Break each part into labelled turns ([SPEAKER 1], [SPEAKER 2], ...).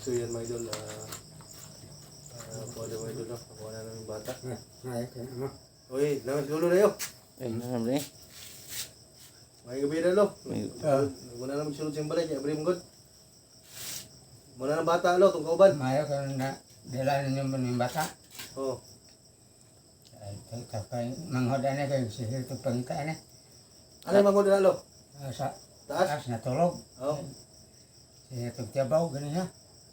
[SPEAKER 1] So yan mga idol, ah, ah, kuha na mga idol? Kuha na namin bata.
[SPEAKER 2] Ay, kaya mo.
[SPEAKER 1] Uy, naman siguro na yun.
[SPEAKER 3] Ay, naman eh.
[SPEAKER 1] May gabi na lo.
[SPEAKER 3] May-
[SPEAKER 1] Ah. Muna na magsulod sa balay, kaya brim good. Muna na bata lo, itong kauban.
[SPEAKER 2] Mayo ka na dala ninyo mo ng bata.
[SPEAKER 1] Oh,
[SPEAKER 2] Ay, kapag manghoda na kayo, sige ito pangita na.
[SPEAKER 1] ano yung mangod na lo?
[SPEAKER 2] Ah, Sa
[SPEAKER 1] Taas?
[SPEAKER 2] taas na tulog.
[SPEAKER 1] Oh,
[SPEAKER 2] Sige ito tiyabaw, ganun ha.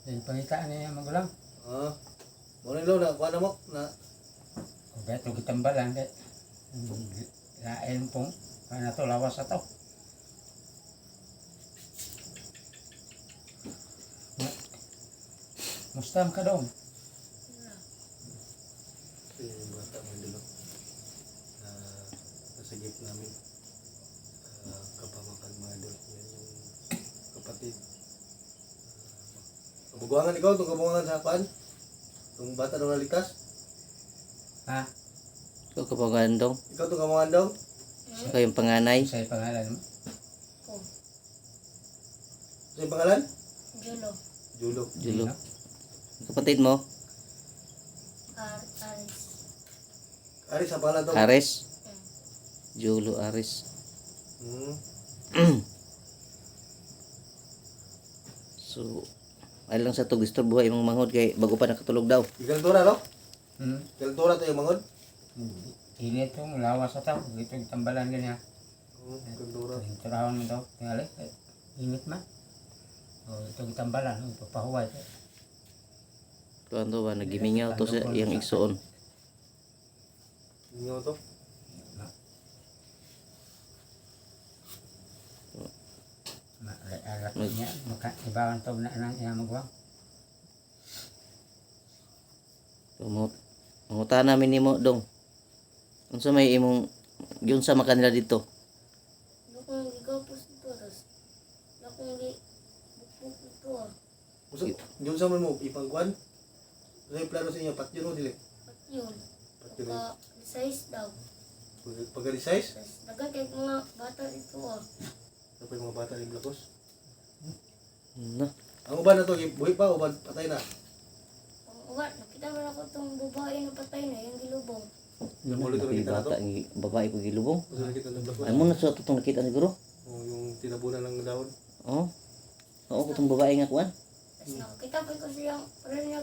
[SPEAKER 2] Yung pangita niya magulang.
[SPEAKER 1] ah. Muna lo, na, kuha na mo, na,
[SPEAKER 2] Kung ito kitambalan, kay lain pong ano to, lawas na to. Ma- Mustam ka doon.
[SPEAKER 1] ito yung bata idol, no? Na, nasa gift namin. Ah, kapamakan mga idol. Yan yung kapatid. Kabuguangan ikaw, itong kabuguangan sa paan? Itong bata daw naligtas?
[SPEAKER 2] Ha?
[SPEAKER 3] Ikaw kapagan dong.
[SPEAKER 1] Ikaw itong kabuguangan daw?
[SPEAKER 3] Saka yung panganay.
[SPEAKER 2] Sa pangalan mo.
[SPEAKER 1] Sa yung pangalan?
[SPEAKER 4] Julo.
[SPEAKER 1] Julo.
[SPEAKER 3] Julo. Kapatid mo,
[SPEAKER 4] Ar Aris.
[SPEAKER 1] Ari, sa pangalan daw?
[SPEAKER 3] Ares. Julo Ares.
[SPEAKER 1] Hmm.
[SPEAKER 3] So, ay lang sa to gusto buhay imong manghod kay bago pa nakatulog daw.
[SPEAKER 1] Ikaltura, no?
[SPEAKER 2] Hmm?
[SPEAKER 1] Ikaltura to yung mangod?
[SPEAKER 2] Init to, lawas na to. Ito yung tambalan ganyan.
[SPEAKER 1] Hmm, ikaltura.
[SPEAKER 2] Turahon mo daw. Tingali, eh, init man. O, ito yung tambalan. Ito pahuway.
[SPEAKER 3] Kuan to ba nagimingaw to sa iyang igsoon.
[SPEAKER 1] Inyo to?
[SPEAKER 2] Alat niya. Maka, ibawan to na nang iya magwang.
[SPEAKER 3] Tumot. Manguta namin nimo dong. Unsa may imong yun sa makanila dito.
[SPEAKER 4] Lakong gigapos ito. Tapos, lakong gi... Bukbuk ito ah.
[SPEAKER 1] Yun sa mo, ipangkuan? Ano yung plano sa inyo? Pat yun o dili?
[SPEAKER 4] At yun.
[SPEAKER 1] Pat yun o.
[SPEAKER 4] Naka-size daw.
[SPEAKER 1] Pag- Pag-resize?
[SPEAKER 4] Tapos, dagan kay mga bata ito ah.
[SPEAKER 1] Ano pa yung mga bata ni Blacos?
[SPEAKER 3] Na.
[SPEAKER 1] Ang uban na to, buhay pa o ba- patay na?
[SPEAKER 4] Uwan, nakita mo na ako itong babae na patay na, yung gilubong.
[SPEAKER 1] Yung ulo ito
[SPEAKER 3] Napay
[SPEAKER 1] nakita na to?
[SPEAKER 3] ang babae ko gilubong.
[SPEAKER 1] Gusto nakita ng Blacos?
[SPEAKER 3] Ay mo na sa tutong nakita ni guro.
[SPEAKER 1] O yung tinabunan ng dahon?
[SPEAKER 3] Oh. Oo, kutong babae nga kuan.
[SPEAKER 4] Tapos nakakita ko ko siyang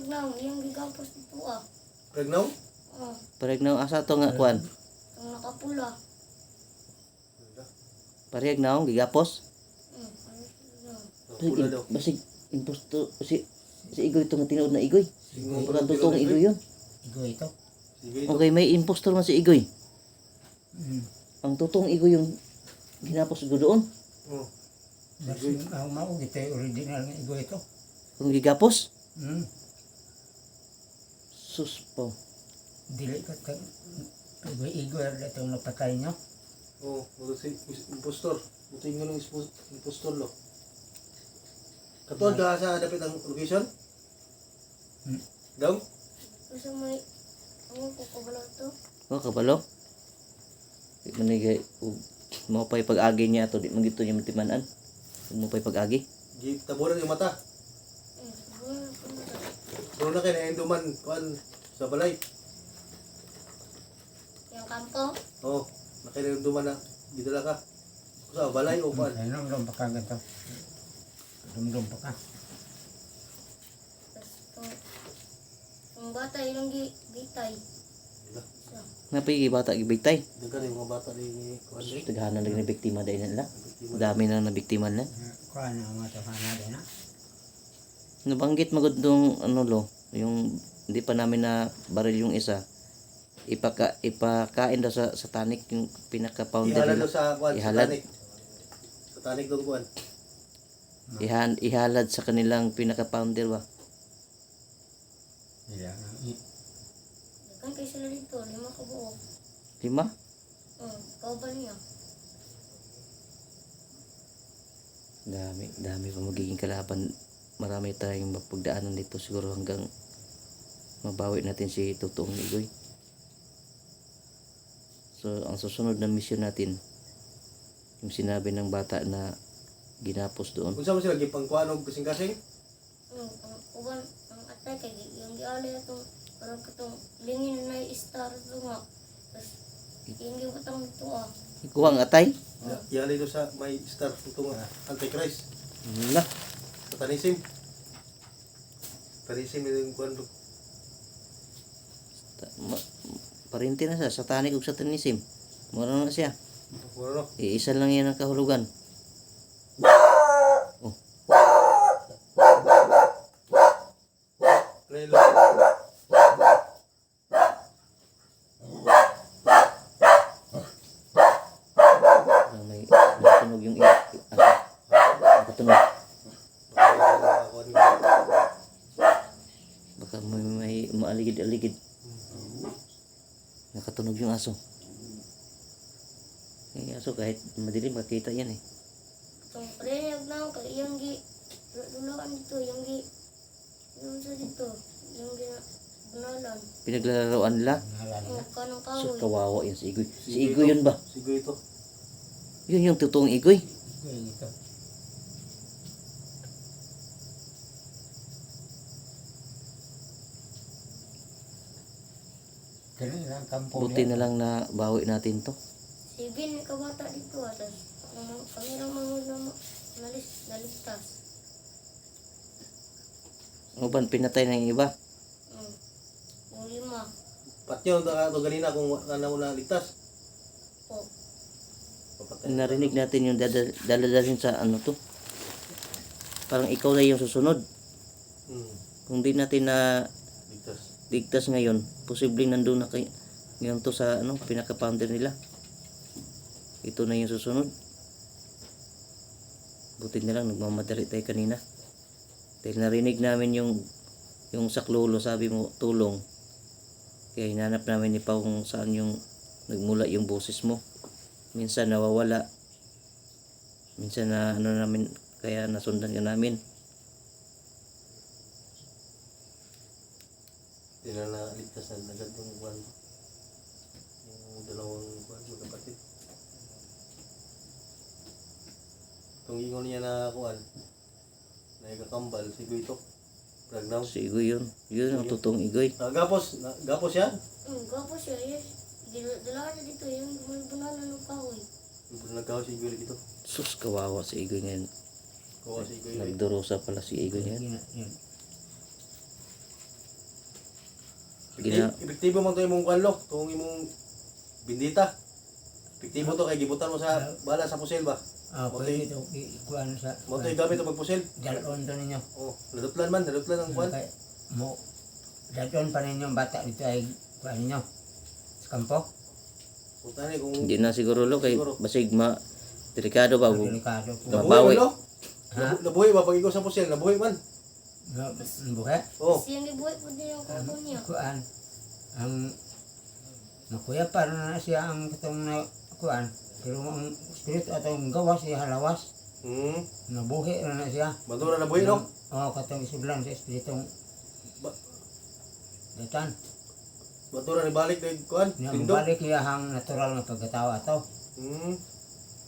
[SPEAKER 4] na, yung gigapos ito ah.
[SPEAKER 1] Pregnaw?
[SPEAKER 4] Oh,
[SPEAKER 3] Parehag na asa to nga kuan.
[SPEAKER 4] itong nakapula.
[SPEAKER 3] Parehag na akong gigapos.
[SPEAKER 1] Daw.
[SPEAKER 3] Basig imposto si si Igoy to nga tinuod na Igoy. Pura tutong Igoy yun.
[SPEAKER 2] Igo ito.
[SPEAKER 1] Ito.
[SPEAKER 3] Okay, may impostor man si Igoy.
[SPEAKER 2] Hmm.
[SPEAKER 3] Ang tutong Igoy yung ginapos ko doon.
[SPEAKER 1] Oh.
[SPEAKER 2] Nasi, ang mau, ito yung original nga igo ito.
[SPEAKER 3] Kung gigapos,
[SPEAKER 2] Hmm.
[SPEAKER 3] sus po.
[SPEAKER 2] Dili ka ka. Igo igo ito yung napatay nyo.
[SPEAKER 1] Oh, is- impostor. Yung ganun ispo- impostor lo. Katod ka sa dapit ang location?
[SPEAKER 2] Hmm.
[SPEAKER 1] Daw?
[SPEAKER 4] Kasi may, ano ko kabalo ito?
[SPEAKER 3] Oh, kabalo. Di man nigay ug mo pa'y pag-agi niya to di man gito niya matimanan. Mo pa'y pag-agi.
[SPEAKER 1] Gi tabunan yung mata.
[SPEAKER 4] Hmm, siguro na
[SPEAKER 1] kayo na enduman kuan sa balay.
[SPEAKER 4] Yung kampo,
[SPEAKER 1] Oh, na kayo na na gidala ka. Sa balay o kuan.
[SPEAKER 2] Ay, nung pa ka ganito. Dumdum pa ka.
[SPEAKER 4] yung bata yung gi. Isa.
[SPEAKER 3] Napay bata gibitay.
[SPEAKER 1] Dagan yung mga bata ni kuan
[SPEAKER 3] Sus,
[SPEAKER 1] ni.
[SPEAKER 3] Taghanan lagi na biktima dahil nila. Dami na na biktima na.
[SPEAKER 2] Kuha na ang mga tuhana din ha.
[SPEAKER 3] Nabanggit magod nung ano lo, yung hindi pa namin na baril yung isa. Ipaka ipakain daw sa satanic yung pinaka founder
[SPEAKER 1] Ihalad
[SPEAKER 3] nila.
[SPEAKER 1] daw sa kuan,
[SPEAKER 3] Ihalad.
[SPEAKER 1] satanic. Satanic daw kuan.
[SPEAKER 3] Ihan, ihalad sa kanilang pinaka founder ba.
[SPEAKER 2] I-
[SPEAKER 4] Dagan kayo sila dito, lima ka buo.
[SPEAKER 3] Lima?
[SPEAKER 4] Hmm, kauban niya.
[SPEAKER 3] Dami, dami pa magiging kalaban. Marami tayong mapagdaanan dito siguro hanggang mabawi natin si Totoong Igoy. So, ang susunod na mission natin, yung sinabi ng bata na ginapos doon.
[SPEAKER 1] Kung saan mo sila gipangkuan og kasing-kasing?
[SPEAKER 4] Hmm, ang uban ang atay kay yung giali atong parang katong lingin na star to nga. Tapos yung gibutang ito ah.
[SPEAKER 3] Ikuha ang atay.
[SPEAKER 1] Yali do sa may star ito nga Antichrist.
[SPEAKER 3] Na.
[SPEAKER 1] Satanism. Satanism yung kuwan do.
[SPEAKER 3] Parinti na siya. Satanik ug satanism. Mura na siya.
[SPEAKER 1] Muro no.
[SPEAKER 3] Iisa lang yan ang kahulugan. Oh.
[SPEAKER 1] Play
[SPEAKER 3] nakatunog yung i- aso. Nakatunog. Baka may, may maaligid-aligid. Nakatunog yung aso. Yung aso kahit madilim makita yan eh.
[SPEAKER 4] Itong preneg na ako yung gi dulaan dito yung gi yung sa dito yung gi bunalan.
[SPEAKER 3] Pinaglalaroan nila.
[SPEAKER 4] Oh,
[SPEAKER 2] na.
[SPEAKER 4] kanang
[SPEAKER 3] So
[SPEAKER 4] kahoy.
[SPEAKER 3] kawawa yun si Igoy. Si Igoy yun ba?
[SPEAKER 1] Sigoy ito.
[SPEAKER 3] Yun yung totoong Igoy.
[SPEAKER 2] Yung ito. Ganun lang kampo
[SPEAKER 3] Buti na lang na bawi natin to.
[SPEAKER 4] Si Bin kabata dito ah. Tapos kami lang mga na nalis, naligtas.
[SPEAKER 3] Ano ba pinatay ng iba?
[SPEAKER 4] Mm. Yung lima.
[SPEAKER 1] Patyo da to ganina kung ano na ligtas.
[SPEAKER 4] Po.
[SPEAKER 1] Papatay.
[SPEAKER 3] Narinig natin yung dada- daladalhin sa ano to. Parang ikaw na yung susunod.
[SPEAKER 1] Hmm.
[SPEAKER 3] Kung di natin na
[SPEAKER 1] Ligtas.
[SPEAKER 3] ngayon, posibleng nandun na kay ngayon to sa ano, pinaka-founder nila. Ito na yung susunod. Buti na lang nagmamadali tayo kanina. Dahil narinig namin yung yung saklolo, sabi mo, tulong. Kaya hinanap namin ni Pao kung saan yung nagmula yung boses mo. Minsan nawawala. Minsan na ano namin, kaya nasundan ka namin.
[SPEAKER 1] Hindi na naligtas na agad yung kuwan. Yung dalawang kuwan magkapatid. Itong ingon niya na kuwan. Na ikakambal, sigoy ito. Ragnaw.
[SPEAKER 3] Si Igoy yun. Yun ang totoong Igoy.
[SPEAKER 1] Ah, gapos, na, gapos yan.
[SPEAKER 4] Mm, gwapo siya. Yes. Dalawa siya dito. Yung bunalan ng kahoy.
[SPEAKER 1] Nagkaw si Igoy dito.
[SPEAKER 3] Sus, kawawa si Igoy ngayon.
[SPEAKER 1] Kawa si Igoy.
[SPEAKER 3] Nagdurusa pala si Igoy ngayon.
[SPEAKER 2] Yun- yun.
[SPEAKER 3] Gina-
[SPEAKER 1] Epektibo man to imong kuwan lo. Itong imong bindita. Epektibo to kay gibutan mo sa bala sa pusil ba.
[SPEAKER 2] Ah,
[SPEAKER 1] Okay.
[SPEAKER 2] pwede ito ikuan sa
[SPEAKER 1] Mo to gamit to pagpusil.
[SPEAKER 2] dalon to ninyo.
[SPEAKER 1] Oh, nadutlan man, nadutlan ang kuwan.
[SPEAKER 2] Kay mo dalon pa ninyo ang bata dito ay kuan ninyo. Sa kampo.
[SPEAKER 1] Puta ni kung
[SPEAKER 3] Hindi na siguro lo kay basig ma delikado ba
[SPEAKER 2] Delikado po.
[SPEAKER 3] Gab-
[SPEAKER 1] nabuhay
[SPEAKER 3] Babawi.
[SPEAKER 1] man lo.
[SPEAKER 2] Ha?
[SPEAKER 1] Nabu- Nabuhay ba pag ikaw sa pusil, nabuhay man.
[SPEAKER 2] Nga, buhay.
[SPEAKER 1] Oh,
[SPEAKER 4] Kasi yung gibuhay po din yung kuko niya.
[SPEAKER 2] kuan ang nakuya para na siya ang katong na kuan pero ang spirit atong gawas siya halawas
[SPEAKER 1] hmm.
[SPEAKER 2] nabuhi na na siya
[SPEAKER 1] Madura nabuhay no.
[SPEAKER 2] oh katong isudlan sa espiritong
[SPEAKER 1] Ba-
[SPEAKER 2] datan
[SPEAKER 1] Madura ni balik na kuwan.
[SPEAKER 2] nga
[SPEAKER 1] Tindog.
[SPEAKER 2] mabalik iya hang natural nga pagkatawa ato
[SPEAKER 1] Hmm.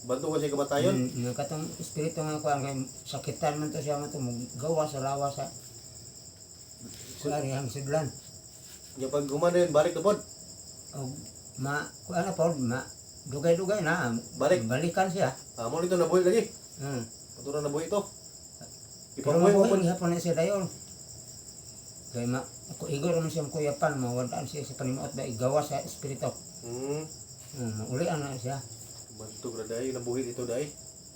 [SPEAKER 1] Bantu ko siya kamatayon.
[SPEAKER 2] Mm, nga katong espiritu nga kuan kay sakitan man to siya man to gawas sa lawas sa kuan ang sudlan
[SPEAKER 1] Yung pag humana yun, balik na pod.
[SPEAKER 2] o ma kuan na pod ma dugay-dugay na
[SPEAKER 1] Balik.
[SPEAKER 2] balikan siya
[SPEAKER 1] Ah, mo nito nabuhay lagi.
[SPEAKER 2] mm.
[SPEAKER 1] Madura nabuhay ito.
[SPEAKER 2] Pero
[SPEAKER 1] Ipabuhay mo pod.
[SPEAKER 2] gihapon na siya dayon. Kaya ma, ako igor naman siyang kuyapan, mawadaan siya sa panimuot ba igawas sa espiritu.
[SPEAKER 1] Hmm.
[SPEAKER 2] Mm, maulian na siya.
[SPEAKER 1] Bantu ra dai nabuhay ito dai.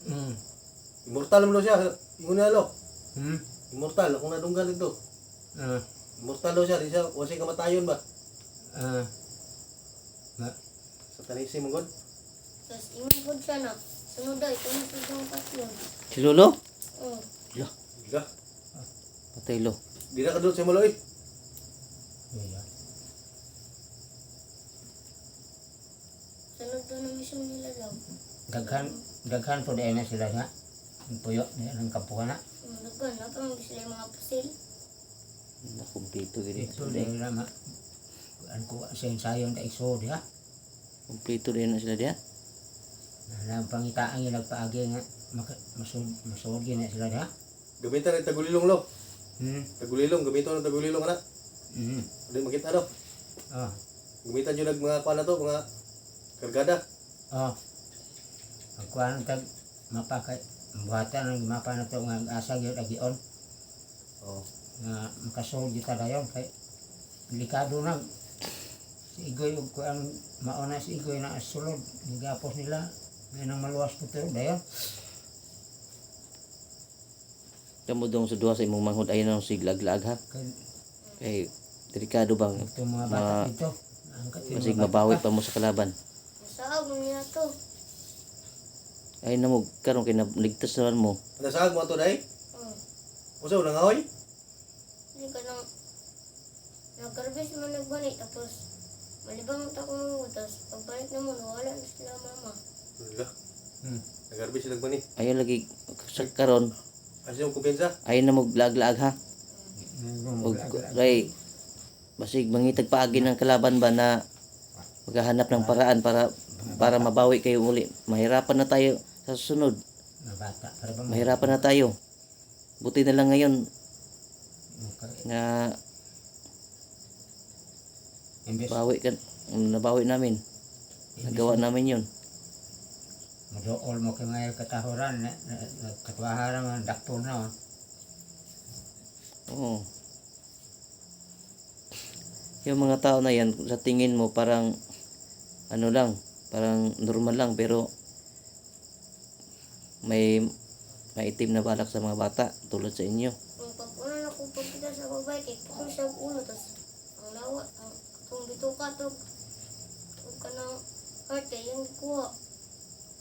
[SPEAKER 2] Mm.
[SPEAKER 1] Immortal mo daw siya. Ingon na lo.
[SPEAKER 2] Hmm?
[SPEAKER 1] Immortal akong nadunggan dito.
[SPEAKER 2] Ah,
[SPEAKER 1] Immortal daw siya, di siya wala siya kamatayon ba?
[SPEAKER 2] ah,
[SPEAKER 1] Sa tanisi mo god.
[SPEAKER 4] Tapos ingon po siya na. Sunod ay, kung ito yung patyon.
[SPEAKER 3] si Lolo?
[SPEAKER 4] Oh.
[SPEAKER 1] Diga.
[SPEAKER 3] Patay lo.
[SPEAKER 1] Di na kadot sa mulo eh.
[SPEAKER 2] yeah.
[SPEAKER 4] Sunod doon ang mission nila daw.
[SPEAKER 2] Daghan, daghan po dahil na sila niya. Ang puyo niya ng kampuhan na.
[SPEAKER 4] Mm, Nagkan, napang sila yung mga pusil.
[SPEAKER 3] Nakumpleto gini.
[SPEAKER 2] Ito dahil na ma, ang ko sa ensayo na iso diha.
[SPEAKER 3] Kumpleto din na sila diya.
[SPEAKER 2] Na pangitaan yung nagpaagi nga, masud na sila diha.
[SPEAKER 1] Gamitan ng tagulilong lo.
[SPEAKER 2] Hmm.
[SPEAKER 1] Tagulilong, gamiton ng tagulilong ana.
[SPEAKER 2] Hmm.
[SPEAKER 1] Hindi makita no.
[SPEAKER 2] Oh.
[SPEAKER 1] Gamitan yun ng mga kuan na to, mga kargada.
[SPEAKER 2] Oh. Ang kuhaan tag mapakay buhatan ng mapa na to nga asa gyud agion
[SPEAKER 1] Oh.
[SPEAKER 2] nga makasulod kita dayon kay delikado na si Igoy ug kuan mauna si Igoy na sulod gigapos nila may nang maluwas ko pero dayon
[SPEAKER 3] Kamu dong sa duha sa imong manghod ayon ang siglag-lag ha.
[SPEAKER 2] kay
[SPEAKER 3] Kay delikado bang
[SPEAKER 2] mga bata
[SPEAKER 3] Ma-
[SPEAKER 2] dito
[SPEAKER 3] masig
[SPEAKER 2] mga
[SPEAKER 3] mabawi
[SPEAKER 2] bata.
[SPEAKER 3] pa mo sa kalaban.
[SPEAKER 4] Mo niya to.
[SPEAKER 3] Ay namo karon kay naligtas naman mo.
[SPEAKER 1] Nasag mo to dai?
[SPEAKER 4] Oh.
[SPEAKER 1] Usa unang ahoy?
[SPEAKER 4] Hindi ka nang nagkarbis man nagbalik tapos malibang ta ko mo tapos pagbalik na mo nawala na sila mama.
[SPEAKER 1] Wala.
[SPEAKER 2] Hmm.
[SPEAKER 1] Nagarbis sila bani.
[SPEAKER 3] Ayon lagi sa karon
[SPEAKER 1] Kasi yung kumpensa.
[SPEAKER 3] ayon na mo lag-lag ha.
[SPEAKER 2] Wala-
[SPEAKER 3] kay basig mangitag paagi ng kalaban ba na maghahanap ng paraan para para mabawi kayo uli. Mahirapan na tayo sa susunod. Mahirapan na tayo. Buti na lang ngayon na bawi kan nabawi namin. Nagawa namin 'yon.
[SPEAKER 2] Madool mo kay ngayon katahuran na, na, na katwaharan man dakpo na oh.
[SPEAKER 3] Oo. Yung mga tao na yan, sa tingin mo parang ano lang, parang normal lang pero may maitim na balak sa mga bata tulad sa inyo.
[SPEAKER 4] Kung pagpunan ako pagkita sa babae kay pukul siya ang ulo tapos ang lawa ang kung bituka to kung ka ng heart eh yung kuha.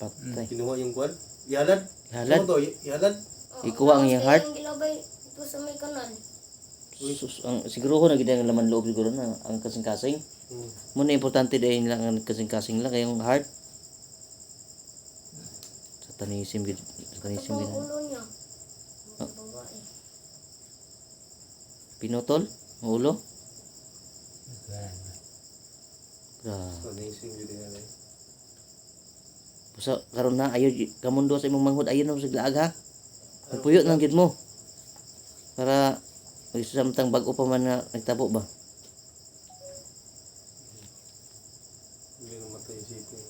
[SPEAKER 3] Patay.
[SPEAKER 1] Kinuha yung kuan. Ihalad.
[SPEAKER 3] Halad.
[SPEAKER 1] Ano to? I- Ihalad.
[SPEAKER 4] Oh,
[SPEAKER 3] Ikuha ang iyang heart?
[SPEAKER 4] Yung gilabay ito sa may kanal.
[SPEAKER 3] Sus, ang, siguro ko na ang laman loob siguro na ang kasing-kasing.
[SPEAKER 1] Hmm.
[SPEAKER 3] Muna importante dahil lang ang kasing-kasing lang kayong heart. Satanisim gid satanisim
[SPEAKER 4] Ito
[SPEAKER 3] gid.
[SPEAKER 4] ang ulo niya. Ang sa
[SPEAKER 3] ulo. Grabe.
[SPEAKER 1] Eh.
[SPEAKER 3] So, karon na ayo kamundo sa imong manghod ayo na sa laag ha. Magpuyo nang gid mo. Para may samtang bag-o pa man na nagtabo ba.
[SPEAKER 1] Hindi na matay isipin.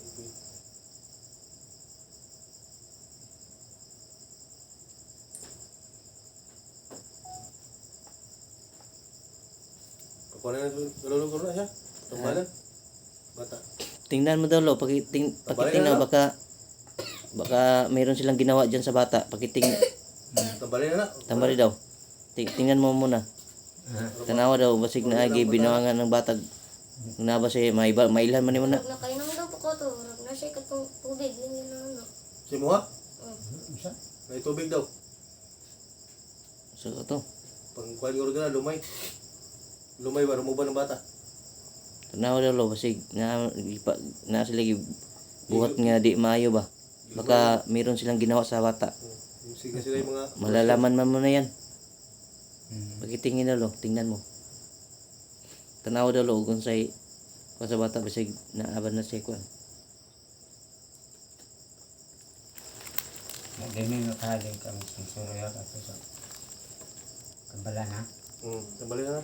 [SPEAKER 1] Pakuha na na, galulong ko na siya. Tambalan. Bata.
[SPEAKER 3] Tingnan mo daw lo, pakiting pakitingnan
[SPEAKER 1] na,
[SPEAKER 3] baka baka mayroon silang ginawa diyan sa bata. Pakiting
[SPEAKER 1] Tambalin na na.
[SPEAKER 3] tambari daw. Ting- Tingnan mo muna. Tanawa daw basig na agi binawangan ng batag. Nga ba siya may mailan man ni mo na.
[SPEAKER 4] Huwag na kayo nang daw po ko to. Huwag na siya katong tubig. Hindi na ano.
[SPEAKER 1] Si Muha,
[SPEAKER 4] Oh.
[SPEAKER 2] isa.
[SPEAKER 1] may tubig daw.
[SPEAKER 3] So to.
[SPEAKER 1] Pang kuha yung organa, lumay. Lumay ba, rumuba ng bata.
[SPEAKER 3] Tanawa daw lo basig na ipa- na sila gi- buhat nga di maayo ba. Baka mayroon silang ginawa sa bata.
[SPEAKER 1] Sige sila yung mga...
[SPEAKER 3] Malalaman man mo na yan.
[SPEAKER 2] Hmm.
[SPEAKER 3] Pagkitingin na lo, tingnan mo. Tanaw daw lo, kung sa'y kung sa bata, basig naaban na siya kwan.
[SPEAKER 2] Nagdami nga kahaling kami sa suryo at sa kabala na.
[SPEAKER 1] Hmm, tambalin na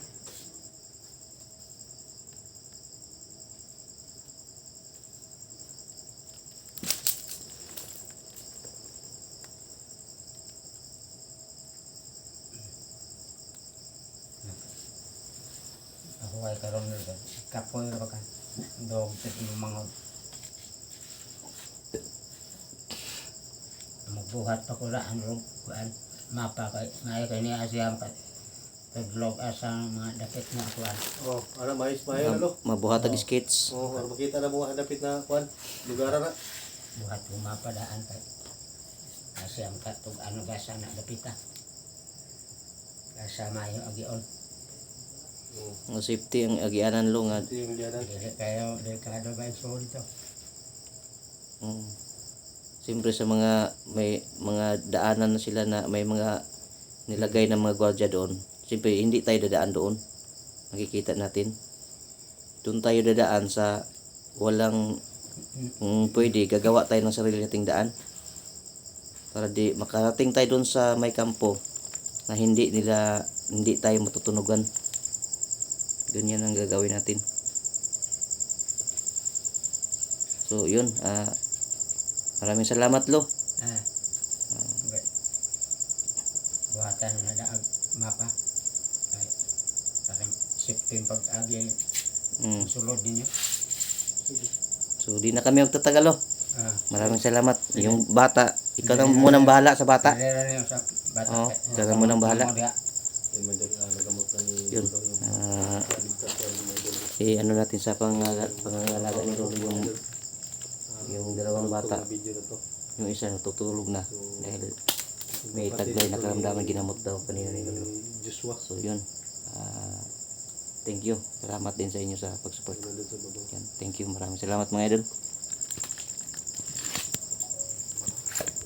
[SPEAKER 1] na.
[SPEAKER 2] Karon nila. Kapoy ra ka. Dog sa mangod. Magbuhat pa ko raan ro kuan mapa kay may kay ni asiyam ka taglog asa mga dapit nga kuan.
[SPEAKER 1] Oh, ano, mais, mais, ano?
[SPEAKER 3] Mabuhatag skates.
[SPEAKER 1] Oh, para makita na mga hanapit na kuan. Lugar na.
[SPEAKER 2] Buhat ko mapa daan kay asiyam ka tug ano gasa na dapita. Gasa mayo agion.
[SPEAKER 3] Nga safety ang agianan lo nga.
[SPEAKER 1] Yung
[SPEAKER 2] kayo delikado ba so dito.
[SPEAKER 3] Mm. Siyempre sa mga may mga daanan na sila na may mga nilagay na mga gwardiya doon. Siyempre hindi tayo dadaan doon. Makikita natin. Doon tayo dadaan sa walang kung pwede gagawa tayo ng sarili nating daan. Para di makarating tayo doon sa may kampo na hindi nila hindi tayo matutunugan. Ganyan ang gagawin natin. So, yun. ah maraming salamat, Lo.
[SPEAKER 2] Ah. Okay. Buhatan na na ang mapa. Ay, parang sipin pag-agi
[SPEAKER 3] Mm.
[SPEAKER 2] sulod ninyo.
[SPEAKER 3] So, di na kami magtatagal, Lo.
[SPEAKER 2] Ah.
[SPEAKER 3] Maraming salamat. Yung bata, ikaw na munang bahala sa bata. Oo,
[SPEAKER 2] kay-
[SPEAKER 3] ikaw na munang bahala. Yun. Ah,
[SPEAKER 1] ni Idol.
[SPEAKER 3] eh, ano natin sa pangangalaga ni Lolo yung, yung dalawang bata. yung isa natutulog na. Dahil may taglay na karamdaman ginamot daw kanina ni
[SPEAKER 1] Joshua.
[SPEAKER 3] So, yun. Ah, thank you. Salamat din sa inyo sa pag-support. Yan. Thank you. Maraming salamat mga idol.